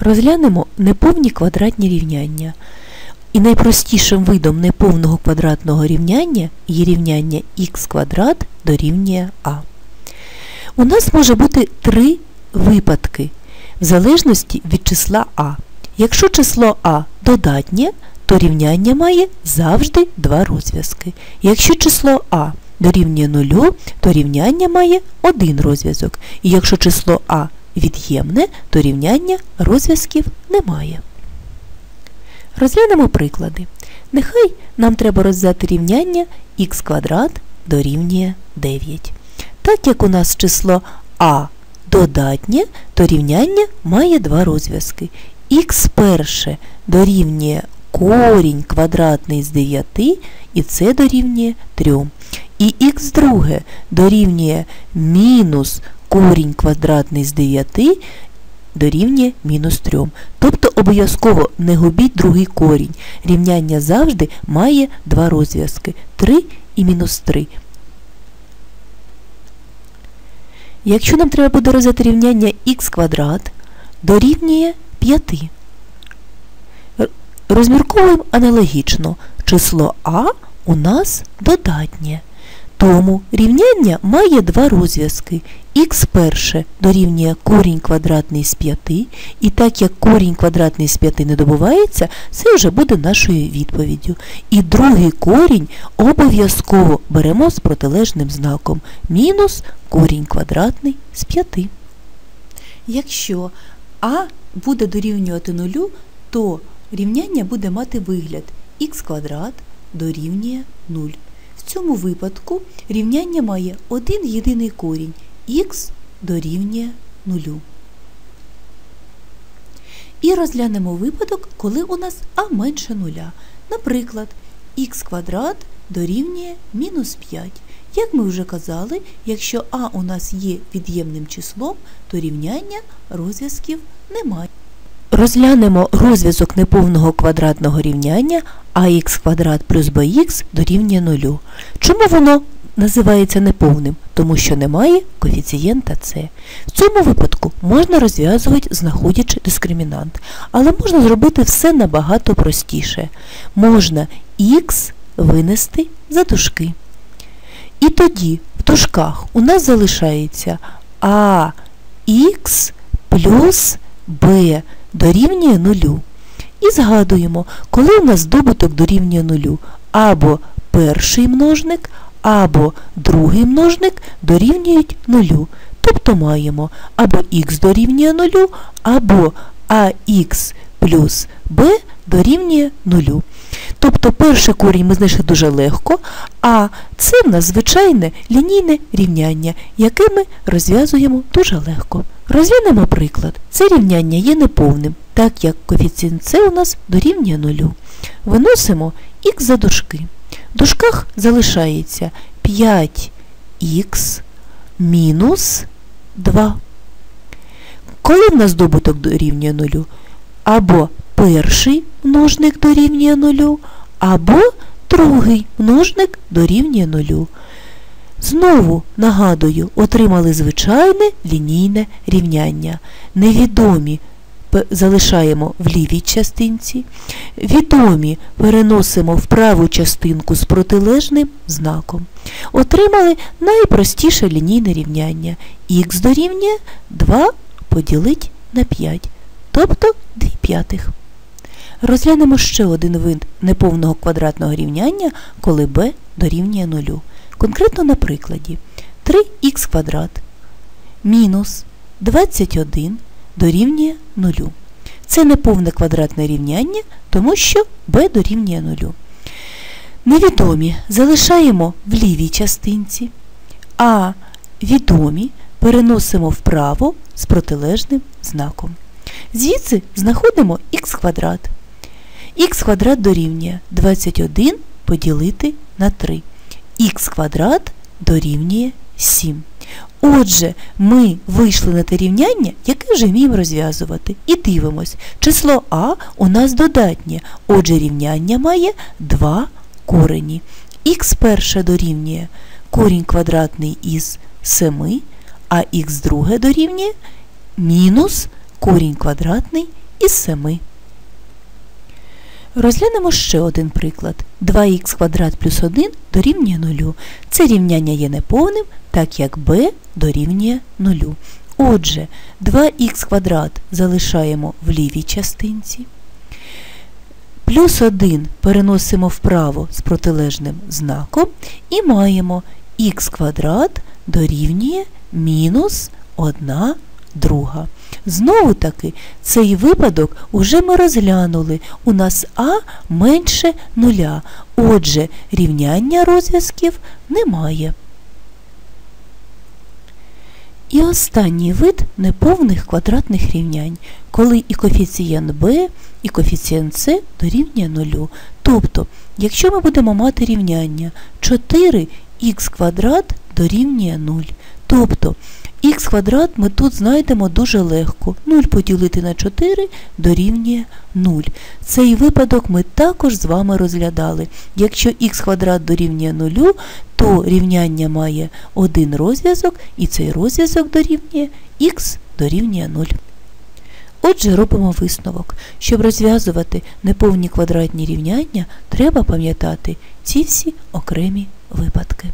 Розглянемо неповні квадратні рівняння. І найпростішим видом неповного квадратного рівняння є рівняння х квадрат дорівнює а. У нас може бути три випадки в залежності від числа а. Якщо число а додатнє, то рівняння має завжди два розв'язки. Якщо число а дорівнює нулю, то рівняння має один розв'язок. І якщо число а від'ємне, то рівняння розв'язків немає. Розглянемо приклади. Нехай нам треба розв'язати рівняння х квадрат дорівнює 9. Так як у нас число а додатнє, то рівняння має два розв'язки. х перше дорівнює корінь квадратний з 9, і це дорівнює 3. І х друге дорівнює мінус корінь квадратний з 9 дорівнює мінус 3. Тобто обов'язково не губіть другий корінь. Рівняння завжди має два розв'язки 3 і мінус 3. Якщо нам треба буде розв'язати рівняння х квадрат дорівнює 5. Розмірковуємо аналогічно. Число А у нас додатнє. Тому рівняння має два розв'язки. х перше дорівнює корінь квадратний з 5, і так як корінь квадратний з 5 не добувається, це вже буде нашою відповіддю. І другий корінь обов'язково беремо з протилежним знаком мінус корінь квадратний з 5. Якщо а буде дорівнювати нулю, то рівняння буде мати вигляд х квадрат дорівнює 0. В цьому випадку рівняння має один єдиний корінь х дорівнює 0. І розглянемо випадок, коли у нас а менше 0. Наприклад, х квадрат дорівнює мінус 5. Як ми вже казали, якщо а у нас є від'ємним числом, то рівняння розв'язків немає. Розглянемо розв'язок неповного квадратного рівняння ax квадрат плюс bx дорівнює 0. Чому воно називається неповним? Тому що немає коефіцієнта c. В цьому випадку можна розв'язувати, знаходячи дискримінант. Але можна зробити все набагато простіше. Можна х винести за дужки. І тоді в дужках у нас залишається ax плюс b дорівнює нулю. І згадуємо, коли у нас добуток дорівнює нулю, або перший множник, або другий множник дорівнюють нулю. Тобто маємо або х дорівнює нулю, або ax плюс b дорівнює нулю. Тобто перший корінь ми знайшли дуже легко, а це в нас звичайне лінійне рівняння, яке ми розв'язуємо дуже легко. Розглянемо приклад. Це рівняння є неповним, так як коефіцієнт С у нас дорівнює нулю. Виносимо х за дужки. В дужках залишається 5х мінус 2. Коли в нас добуток дорівнює нулю? Або перший множник дорівнює нулю, або другий множник дорівнює нулю. Знову, нагадую, отримали звичайне лінійне рівняння. Невідомі залишаємо в лівій частинці, відомі переносимо в праву частинку з протилежним знаком. Отримали найпростіше лінійне рівняння. Х дорівнює 2 поділить на 5, тобто 2 п'ятих. Розглянемо ще один вид неповного квадратного рівняння, коли b дорівнює 0. Конкретно на прикладі 3х квадрат мінус 21 дорівнює 0. Це неповне квадратне рівняння, тому що b дорівнює 0. Невідомі залишаємо в лівій частинці, а відомі переносимо вправо з протилежним знаком. Звідси знаходимо х квадрат. х квадрат дорівнює 21 поділити на 3 х квадрат дорівнює 7. Отже, ми вийшли на те рівняння, яке вже вміємо розв'язувати. І дивимось, число А у нас додатнє. Отже, рівняння має два корені. Х перше дорівнює корінь квадратний із 7, а х друге дорівнює мінус корінь квадратний із 7. Розглянемо ще один приклад. 2х квадрат плюс 1 дорівнює 0. Це рівняння є неповним, так як b дорівнює 0. Отже, 2х квадрат залишаємо в лівій частинці. Плюс 1 переносимо вправо з протилежним знаком і маємо х квадрат дорівнює мінус 1 друга. Знову таки, цей випадок уже ми розглянули. У нас А менше нуля. Отже, рівняння розв'язків немає. І останній вид неповних квадратних рівнянь, коли і коефіцієнт b, і коефіцієнт c дорівнює нулю. Тобто, якщо ми будемо мати рівняння 4х квадрат дорівнює 0. Тобто х квадрат ми тут знайдемо дуже легко. 0 поділити на 4 дорівнює 0. Цей випадок ми також з вами розглядали. Якщо х квадрат дорівнює 0, то рівняння має один розв'язок, і цей розв'язок дорівнює х дорівнює 0. Отже, робимо висновок. Щоб розв'язувати неповні квадратні рівняння, треба пам'ятати ці всі окремі випадки.